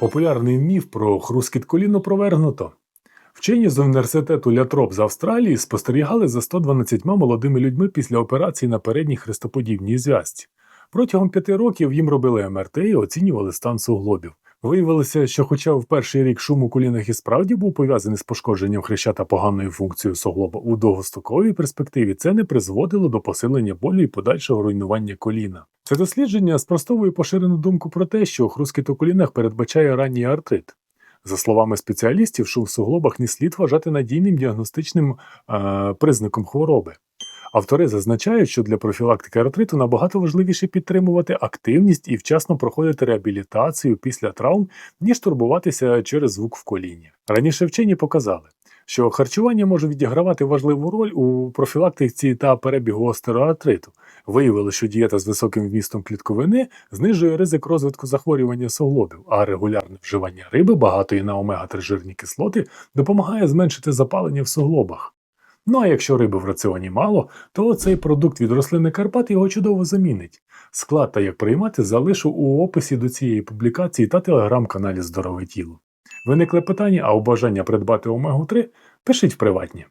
Популярний міф про хрускіт коліно провергнуто. Вчені з університету Лятроп з Австралії спостерігали за 112 молодими людьми після операції на передній хрестоподібній зв'язці. Протягом п'яти років їм робили МРТ і оцінювали стан суглобів. Виявилося, що, хоча в перший рік шум у колінах і справді був пов'язаний з пошкодженням хряща та поганою функцією суглоба, у довгостроковій перспективі це не призводило до посилення болю і подальшого руйнування коліна. Це дослідження спростовує поширену думку про те, що хрускіт у колінах передбачає ранній артрит. За словами спеціалістів, шум в суглобах не слід вважати надійним діагностичним е, признаком хвороби. Автори зазначають, що для профілактики артриту набагато важливіше підтримувати активність і вчасно проходити реабілітацію після травм, ніж турбуватися через звук в коліні. Раніше вчені показали, що харчування може відігравати важливу роль у профілактиці та перебігу остероартриту. Виявили, що дієта з високим вмістом клітковини знижує ризик розвитку захворювання суглобів, а регулярне вживання риби, багатої на омега-3 жирні кислоти, допомагає зменшити запалення в суглобах. Ну а якщо риби в раціоні мало, то цей продукт від рослини Карпат його чудово замінить. Склад та як приймати залишу у описі до цієї публікації та телеграм-каналі Здорове тіло. Виникли питання, а у бажання придбати омегу 3 пишіть в приватні.